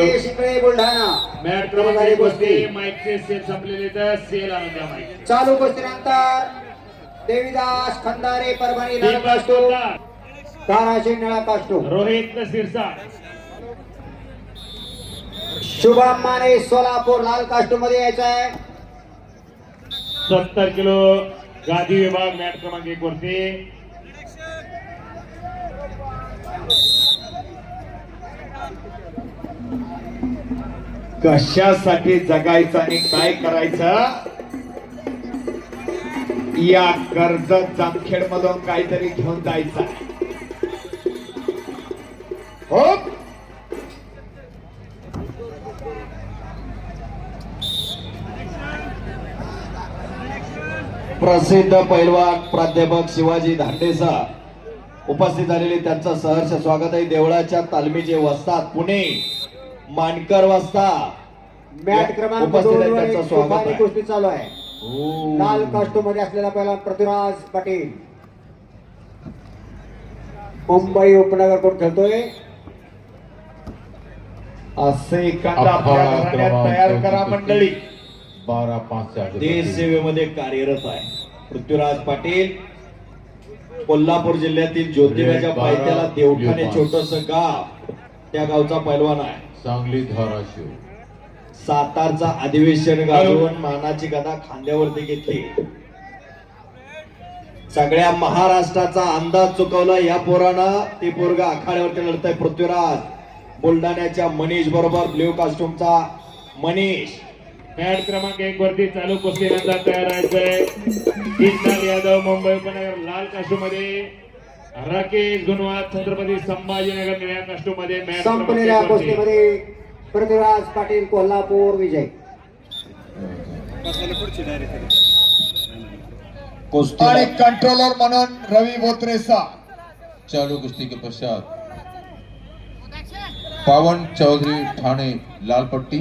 महेश इकडे बुलढाणा. मॅट क्रमांक एक वरती माईकचे सेल संपलेले तर सेल आणून द्या माईक चालू कुस्तीनंतर देवीदास खंदारे परभणी लाल कास्टो निळा कास्टो रोहित सिरसा शुभम माने सोलापूर लाल कास्टो मध्ये यायचं आहे सत्तर किलो गादी विभाग मॅट क्रमांक एक वरती. कशासाठी जगायचं आणि काय करायचं? या कर्ज जामखेड मधून काहीतरी घेऊन जायचं हो? प्रसिद्ध पैलवान प्राध्यापक शिवाजी धांडेसा उपस्थित झालेले त्यांचं सहर्ष स्वागत आहे देवळाच्या तालमीचे वस्तात पुणे. मानकर वस्ता मॅट क्रमांक दोन. कुस्ती चालू आहे. हो. लाल कास्टो मध्ये असलेला पहिला पृथ्वीराज पाटील. मुंबई उपनगर कोण खेळतोय. असे एखादा तयार करा मंडळी. बारा पाच देश सेवेमध्ये कार्यरत आहे. पृथ्वीराज पाटील कोल्हापूर जिल्ह्यातील ज्योतिबाच्या पायथ्याला देवठाणे. छोटस गाव. त्या गावचा पैलवान आहे. सांगली धाराशिव. सातारचा अधिवेशन गाजवून मानाची गदा खांद्यावरती घेतली. सगळ्या महाराष्ट्राचा अंदाज चुकवला या पोरानं. ते पोरगा आखाड्यावरती लढतय पृथ्वीराज. बुलढाण्याच्या मनीष बरोबर ब्ल्यू कास्ट्यूमचा मनीष. मॅट क्रमांक एक वरती चालू कुस्तीनंतर तयार राहायचंय. यादव मुंबई उपनगर लाल कास्टू मध्ये राकेश गुणवाद छत्रपती संभाजीनगर निळ्या कास्टू मध्ये मॅट क्रमांक संपलेल्या. कुस्तीमध्ये पृथ्वीराज पाटील कोल्हापूर विजय. आणि कंट्रोलर म्हणून रवी बोत्रेसा. चालू कुश्ती के पश्चात. पावन चौधरी ठाणे लाल पट्टी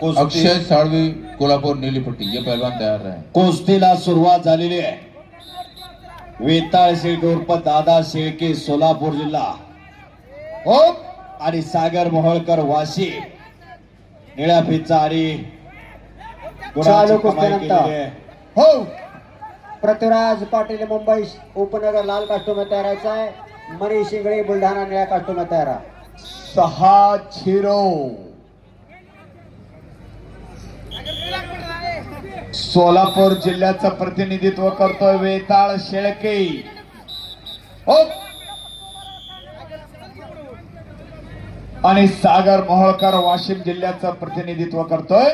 कुस्ती- अक्षय साळवी कोल्हापुर नीली पट्टी ये पहलवान तैयार रहे. कुस्तीला सुरुवात झालेली आहे. वेताळ शेळके उर्फ दादा शेळके सोलापूर जिल्हा. हो आणि सागर मोहोळकर वाशिम निळ्या फितचा आणि. हो पृथ्वीराज पाटील मुंबई उपनगर लाल कास्टो मध्ये तयार राहायचा आहे. मनीष इंगळे बुलढाणा निळ्या कास्टो मध्ये तयार. सहा झिरो. सोलापूर जिल्ह्याचं प्रतिनिधित्व करतोय वेताळ शेळके. आणि सागर मोहोळकर वाशिम जिल्ह्याचं प्रतिनिधित्व करतोय.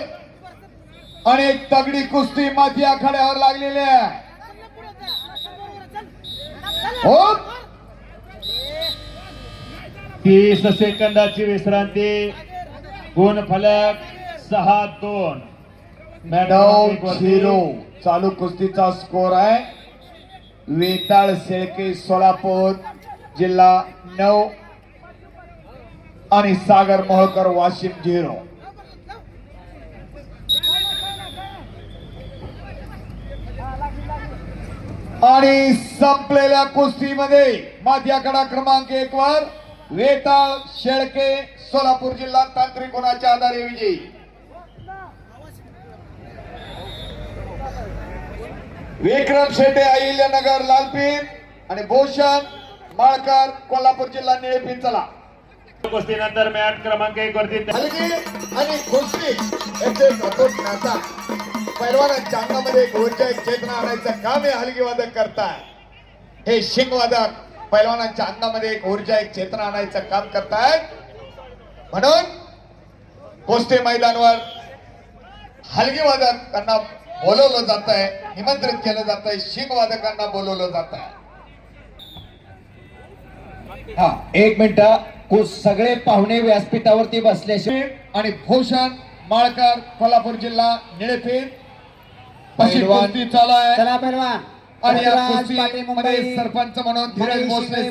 आणि एक तगडी कुस्ती माती आखाड्यावर लागलेली आहे. हो तीस सेकंदाची विश्रांती. गुण फलक सहा दोन. Mat zero. चालू कुस्तीचा स्कोर आहे. वेताळ शेळके सोलापूर जिल्हा नऊ आणि सागर मोहकर वाशिम झिरो. आणि संपलेल्या कुस्तीमध्ये माध्याकडा क्रमांक एक वर वेताळ शेळके सोलापूर जिल्हा तांत्रिक गुणाच्या आधारे विजयी. विक्रम शेटे अहिल्यानगर लालपीन आणि भूषण माळकर कोल्हापूर जिल्हा निळेपीन चला. कुस्तीनंतर मॅट क्रमांक एक वरती हलगी आणि याचे नाता पैलवानाच्या अंगामध्ये एक ऊर्जा एक चेतना आणायचं काम हे हलगी वादक करताय. हे शिंग वादक पैलवानाच्या अंगामध्ये एक ऊर्जा एक चेतना आणायचं काम करताय. म्हणून कुस्ती मैदानवर हलगी वादकांना बोलवलं जात आहे निमंत्रित केलं जात आहे शिंग वादकांना बोलवलं जात आहे हा एक मिनिट सगळे पाहुणे व्यासपीठावरती बसल्याशिवाय आणि भूषण माळकर कोल्हापूर जिल्हा पैलवान- आणि मुंबई. सरपंच म्हणून धीरज भोसले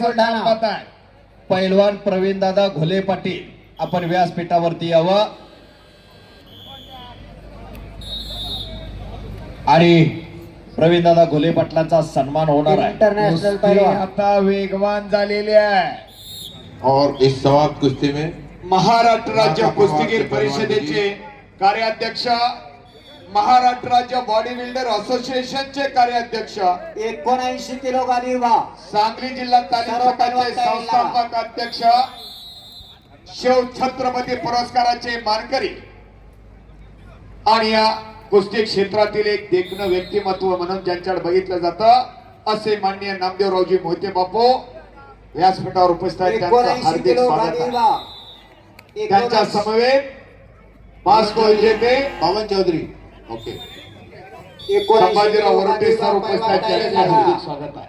पैलवान प्रवीण दादा घोले पाटील. आपण व्यासपीठावरती यावं. आणि प्रवीण दादा घोले पाटलांचा सन्मान होणार आहे. इंटरनॅशनल कुस्ती आता वेगवान झालेली आहे. और इस समाप्त कुश्ती में महाराष्ट्र राज्य कुस्तीगीर परिषदेचे कार्याध्यक्ष महाराष्ट्र राज्य बॉडी बिल्डर असोसिएशनचे कार्याध्यक्ष एकोणऐंशी किलो गादी विभाग सांगली जिल्हा तालीम संघाचे संस्थापक अध्यक्ष शिव छत्रपती पुरस्काराचे मानकरी. आणि या कुस्ती क्षेत्रातील एक देखणं व्यक्तिमत्व म्हणून ज्यांच्याकडे बघितलं जातं असे माननीय नामदेवरावजी मोहिते बापू व्यासपीठावर उपस्थित हार्दिक स्वागत त्यांच्या समवेत मास्को विजेते पवन चौधरी. ओके. संभाजीराव वरटे सर उपस्थित. हार्दिक स्वागत आहे.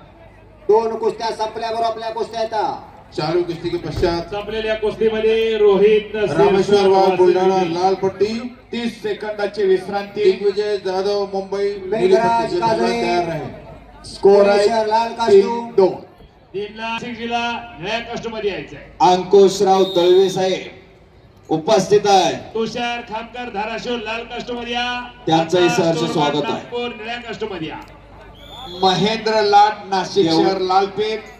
दोन कुस्त्या संपल्याबरोबर आपल्या कुस्त्या येतात. चालू कुस्ती के पश्चात संपलेल्या कुस्तीमध्ये रोहित रामेश्वर वाघ वासिम बुलढाणा. लाल पट्टी. तीस सेकंदाची विश्रांती. दिग्विजय जाधव मुंबई तैयार रहे स्कोर आहे लाल तीन कास्टूम दोन निळ्या यायचंय. अंकुशराव दळवे साहेब उपस्थित आहे. तुषार खामकर धाराशिव लाल कष्टमध्ये या. त्यांचंही सहर्ष स्वागत आहे. या. महेंद्र लाट नाशिक शहर लालपेठ.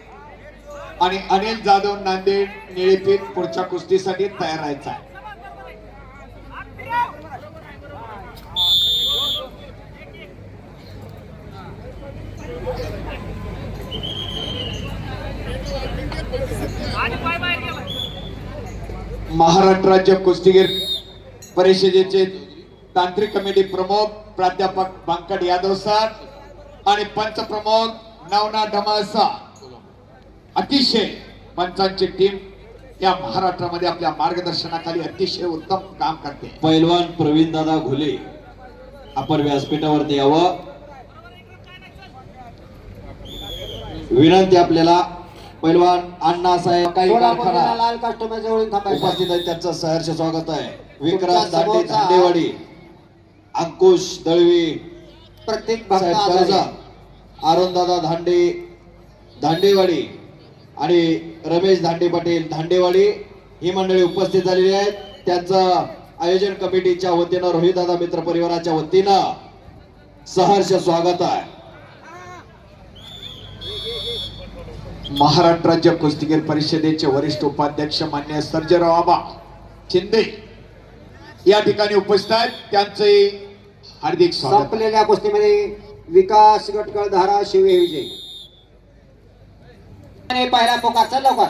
आणि अनिल जाधव नांदेड निळेपेठ पुढच्या कुस्तीसाठी तयार राहायचा आहे. महाराष्ट्र राज्य कुस्तीगीर परिषदेचे तांत्रिक कमिटी प्रमुख प्राध्यापक बांकड यादव सर आणि पंच प्रमुख नवना ढमासा अतिशय पंचांची टीम या महाराष्ट्रामध्ये आपल्या मार्गदर्शनाखाली अतिशय उत्तम काम करते. पैलवान प्रवीण दादा घुले आपण व्यासपीठावरती यावं. विनंती आपल्याला पैलवान अण्णासाहेब काही लाल उपस्थित आहे त्यांचं सहर्ष स्वागत आहे. विक्रांत दांडे धांडेवाडी अंकुश दळवी प्रत्येक आहे. अरुणदादा धांडे धांडेवाडी आणि रमेश धांडे पाटील धांडेवाडी ही मंडळी उपस्थित झालेली आहेत. त्यांचं आयोजन कमिटीच्या वतीनं रोहितदादा मित्र परिवाराच्या वतीनं सहर्ष स्वागत आहे. महाराष्ट्र राज्य कुस्तीगीर परिषदेचे वरिष्ठ उपाध्यक्ष मान्य सर्जराव आबा शिंदे या ठिकाणी उपस्थित आहेत. त्यांचे हार्दिक स्वागत. संपलेल्या कुस्तीमध्ये विकास गटकळ धारा शिवे विजय पहिला पोकार चल लवकर.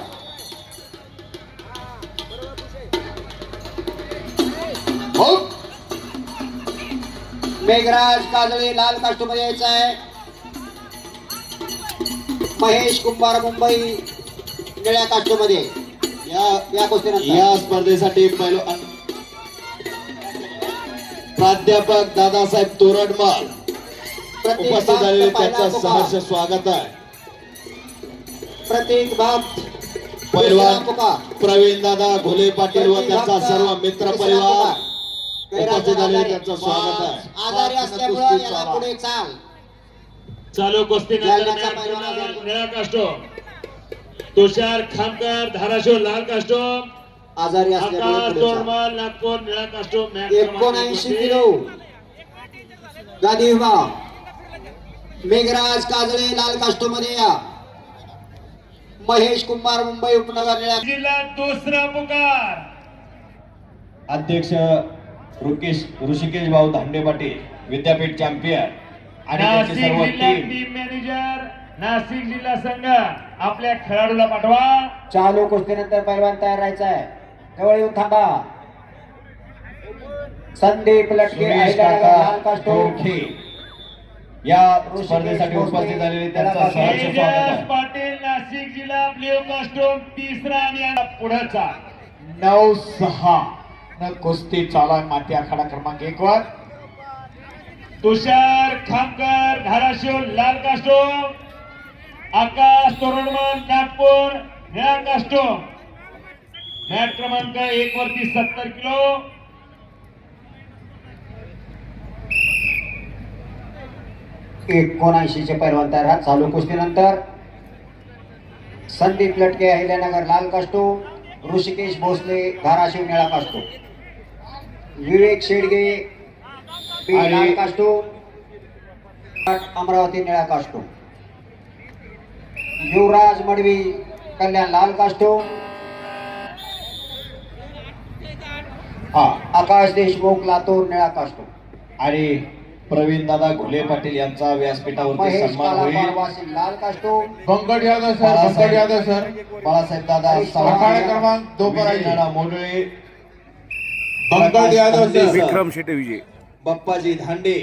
हो. मेघराज काजळे लाल कास्टूममध्ये यायचा आहे. महेश कुंभार मुंबई निळ्या कास्टूममध्ये या या कुस्तीनंतर या स्पर्धेसाठी पैलवान प्राध्यापक दादासाहेब तोरडमाल उपस्थित झालेले पहिला त्यांचं. सहर्ष स्वागत आहे. पैलवान दुसरा पुकार. प्रवीण दादा घोले पाटील व त्यांचा सर्व मित्र परिवार. उपस्थित. त्यांचं स्वागत आहे. आजारी असल्यामुळे याला. पुढे चाल. चालू. काष्टो. तुषार खामकर धाराशिव लाल काष्टो. आजारी असल्यामुळे. तोरमाल नागपूर निळा काष्टो एकोणऐंशी. किलो. गादी विभाग. मेघराज काजळे लाल कास्टो मध्ये या. महेश कुंभार मुंबई उपनगर जिल्हा दुसरा पुकार. अध्यक्ष ऋकेश ऋषिकेश भाऊ धांडे पाटील विद्यापीठ चॅम्पियन. आणि Nashik team team manager Nashik जिल्हा संघ आपल्या खेळाडूला पाठवा. चालू कुस्तीनंतर पैलवान तयार राहायचा आहे. जवळ येऊन थांबा. संदीप लटके या स्पर्धेसाठी उपस्थित झालेले त्यांचा सहर्ष स्वागत पाटील नाशिक जिल्हा ब्ल्यू कास्टोम तिसरा आणि पुढचा. नऊ सहा. न कुस्ती चालू आहे. माती आखाडा क्रमांक एक वर. तुषार खामकर धाराशिव लाल कास्टोम. आकाश तोरणमल नागपूर निळा कास्टोम. मॅच क्रमांक एक वरती सत्तर किलो. एकोणऐंशी चे पैलवान तयार राहा. चालू कुस्तीनंतर संदीप लटके अहिल्यानगर लाल कास्टो ऋषिकेश भोसले धाराशिव निळा कास्टो विवेक शेडगे लाल कास्टो अमरावती निळा कास्टो युवराज मडवी कल्याण लाल कास्टो हा आकाश देशमुख लातूर निळा कास्टूम आणि प्रवीण दादा घुले पाटील यांचा व्यासपीठावरती सन्मान होईल. Lal Yadav sir Pankaj Yadav sir. Balasaheb Dada आखाडा क्रमांक मोडळे. पंकज यादव सर. विक्रम शेटे विजय. बाप्पाजी धांडे.